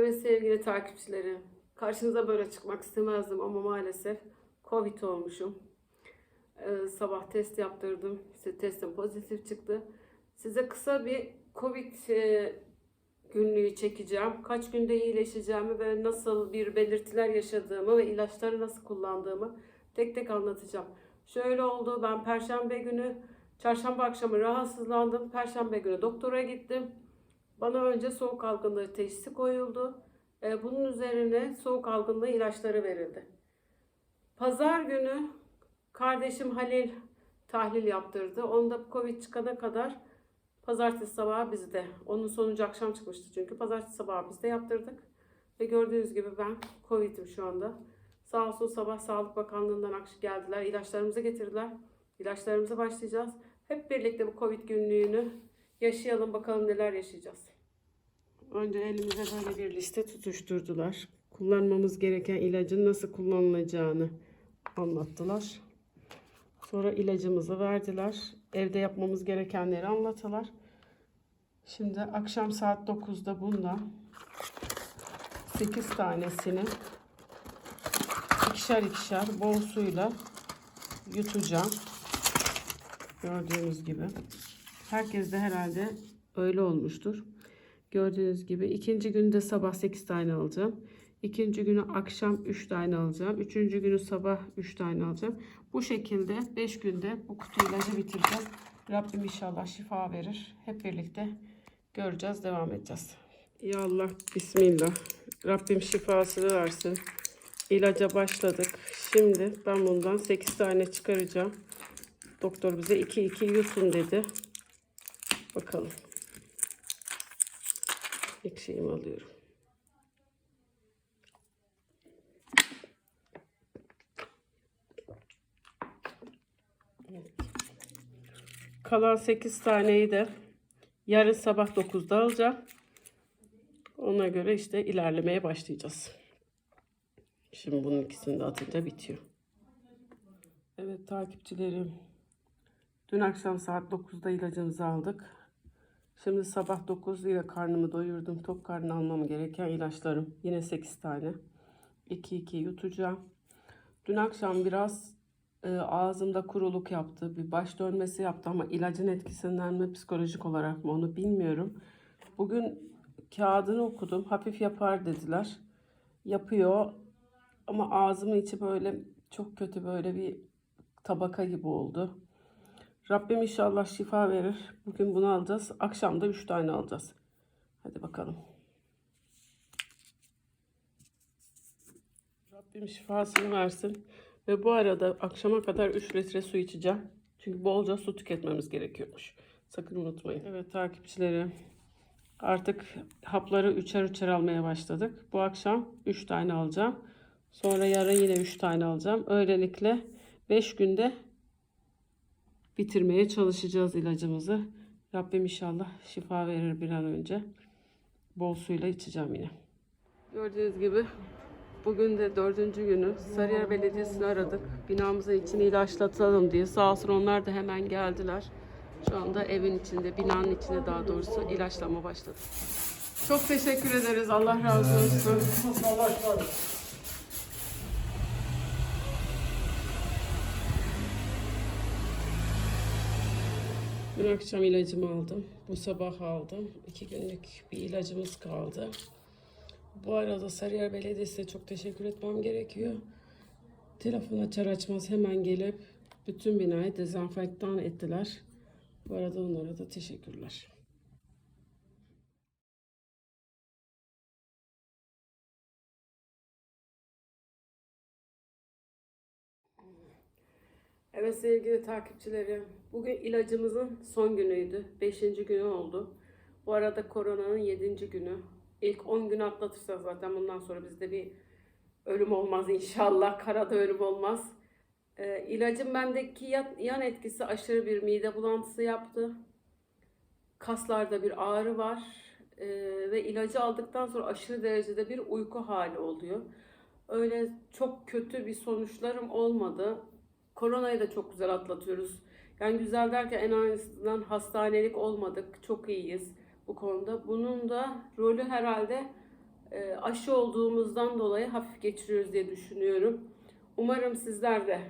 Evet sevgili takipçilerim. Karşınıza böyle çıkmak istemezdim ama maalesef Covid olmuşum. Ee, sabah test yaptırdım. İşte testim pozitif çıktı. Size kısa bir Covid e, günlüğü çekeceğim. Kaç günde iyileşeceğimi ve nasıl bir belirtiler yaşadığımı ve ilaçları nasıl kullandığımı tek tek anlatacağım. Şöyle oldu. Ben perşembe günü, çarşamba akşamı rahatsızlandım. Perşembe günü doktora gittim. Bana önce soğuk algınlığı teşhisi koyuldu. Ee, Bunun üzerine soğuk algınlığı ilaçları verildi. Pazar günü kardeşim Halil tahlil yaptırdı. Onda Covid çıkana kadar pazartesi sabahı bizde. Onun sonucu akşam çıkmıştı çünkü. Pazartesi sabahı bizde yaptırdık. Ve gördüğünüz gibi ben Covid'im şu anda. Sağ olsun sabah Sağlık Bakanlığı'ndan akş- geldiler. ilaçlarımızı getirdiler. İlaçlarımıza başlayacağız. Hep birlikte bu Covid günlüğünü yaşayalım bakalım neler yaşayacağız. Önce elimize böyle bir liste tutuşturdular. Kullanmamız gereken ilacın nasıl kullanılacağını anlattılar. Sonra ilacımızı verdiler. Evde yapmamız gerekenleri anlattılar. Şimdi akşam saat 9'da bundan 8 tanesini ikişer ikişer bol suyla yutacağım. Gördüğünüz gibi. Herkes de herhalde öyle olmuştur. Gördüğünüz gibi ikinci günde sabah 8 tane alacağım. İkinci günü akşam 3 tane alacağım. Üçüncü günü sabah 3 tane alacağım. Bu şekilde 5 günde bu kutu ilacı bitireceğim. Rabbim inşallah şifa verir. Hep birlikte göreceğiz, devam edeceğiz. Ya Allah, Bismillah. Rabbim şifasını versin. İlaca başladık. Şimdi ben bundan 8 tane çıkaracağım. Doktor bize 2-2 yutun dedi. Bakalım. Şeyimi alıyorum. Kalan 8 taneyi de yarın sabah 9'da alacağım. Ona göre işte ilerlemeye başlayacağız. Şimdi bunun ikisini de atınca bitiyor. Evet takipçilerim. Dün akşam saat 9'da ilacımızı aldık. Şimdi sabah 9 ile karnımı doyurdum. Tok karnı almam gereken ilaçlarım. Yine 8 tane. 2-2 yutacağım. Dün akşam biraz e, ağzımda kuruluk yaptı. Bir baş dönmesi yaptı ama ilacın etkisinden mi psikolojik olarak mı onu bilmiyorum. Bugün kağıdını okudum. Hafif yapar dediler. Yapıyor ama ağzımın içi böyle çok kötü böyle bir tabaka gibi oldu. Rabbim inşallah şifa verir. Bugün bunu alacağız. Akşam da 3 tane alacağız. Hadi bakalım. Rabbim şifasını versin. Ve bu arada akşama kadar 3 litre su içeceğim. Çünkü bolca su tüketmemiz gerekiyormuş. Sakın unutmayın. Evet takipçilerim. Artık hapları üçer üçer almaya başladık. Bu akşam 3 tane alacağım. Sonra yarın yine 3 tane alacağım. Öylelikle 5 günde bitirmeye çalışacağız ilacımızı. Rabbim inşallah şifa verir bir an önce. Bol suyla içeceğim yine. Gördüğünüz gibi bugün de dördüncü günü Sarıyer Belediyesi'ni aradık. Binamızın içini ilaçlatalım diye. Sağ olsun onlar da hemen geldiler. Şu anda evin içinde, binanın içinde daha doğrusu ilaçlama başladı. Çok teşekkür ederiz. Allah razı olsun. Dün akşam ilacımı aldım. Bu sabah aldım. İki günlük bir ilacımız kaldı. Bu arada Sarıyer Belediyesi'ne çok teşekkür etmem gerekiyor. Telefon açar açmaz hemen gelip bütün binayı dezenfektan ettiler. Bu arada onlara da teşekkürler. Evet sevgili takipçilerim, bugün ilacımızın son günüydü. Beşinci günü oldu. Bu arada koronanın yedinci günü. İlk 10 günü atlatırsak zaten bundan sonra bizde bir ölüm olmaz inşallah. Karada ölüm olmaz. Ee, ilacın bendeki yan etkisi aşırı bir mide bulantısı yaptı. Kaslarda bir ağrı var. Ee, ve ilacı aldıktan sonra aşırı derecede bir uyku hali oluyor. Öyle çok kötü bir sonuçlarım olmadı. Koronayı da çok güzel atlatıyoruz. Yani güzel derken en azından hastanelik olmadık. Çok iyiyiz bu konuda. Bunun da rolü herhalde e, aşı olduğumuzdan dolayı hafif geçiriyoruz diye düşünüyorum. Umarım sizler de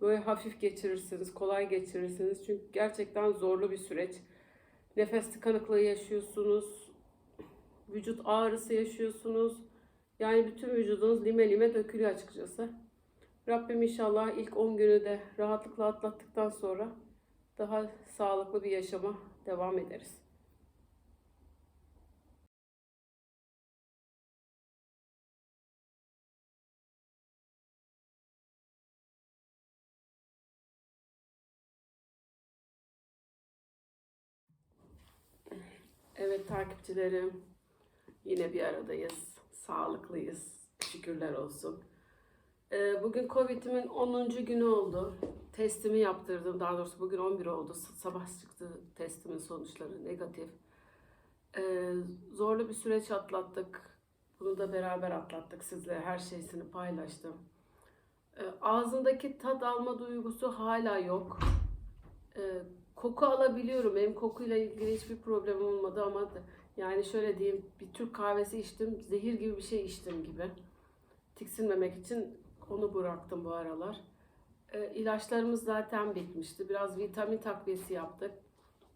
böyle hafif geçirirsiniz, kolay geçirirsiniz. Çünkü gerçekten zorlu bir süreç. Nefes tıkanıklığı yaşıyorsunuz, vücut ağrısı yaşıyorsunuz. Yani bütün vücudunuz lime lime dökülüyor açıkçası. Rabbim inşallah ilk 10 günü de rahatlıkla atlattıktan sonra daha sağlıklı bir yaşama devam ederiz. Evet takipçilerim, yine bir aradayız. Sağlıklıyız. Şükürler olsun. Ee, Bugün Covid'imin 10. günü oldu. Testimi yaptırdım. Daha doğrusu bugün 11 oldu. Sabah çıktı testimin sonuçları negatif. Ee, Zorlu bir süreç atlattık. Bunu da beraber atlattık sizle. Her şeysini paylaştım. Ee, Ağzındaki tat alma duygusu hala yok. Koku alabiliyorum. Benim kokuyla ilgili hiçbir problemim olmadı ama yani şöyle diyeyim bir Türk kahvesi içtim. Zehir gibi bir şey içtim gibi. Tiksinmemek için onu bıraktım bu aralar. Ee, ilaçlarımız zaten bitmişti. Biraz vitamin takviyesi yaptık.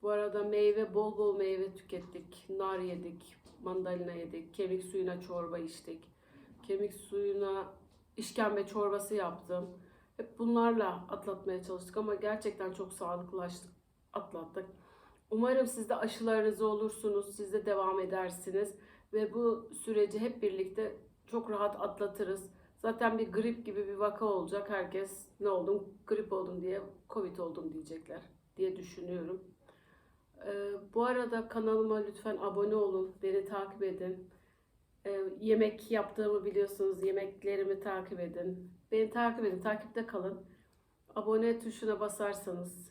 Bu arada meyve, bol bol meyve tükettik. Nar yedik, mandalina yedik, kemik suyuna çorba içtik. Kemik suyuna işkembe çorbası yaptım. Hep bunlarla atlatmaya çalıştık ama gerçekten çok sağlıklılaştık, atlattık. Umarım siz de aşılarınızı olursunuz, siz de devam edersiniz ve bu süreci hep birlikte çok rahat atlatırız. Zaten bir grip gibi bir vaka olacak. Herkes ne oldum, grip oldum diye, covid oldum diyecekler diye düşünüyorum. Ee, bu arada kanalıma lütfen abone olun, beni takip edin. Ee, yemek yaptığımı biliyorsunuz, yemeklerimi takip edin. Beni takip edin, takipte kalın. Abone tuşuna basarsanız,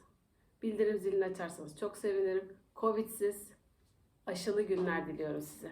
bildirim zilini açarsanız çok sevinirim. Covidsiz, aşılı günler diliyorum size.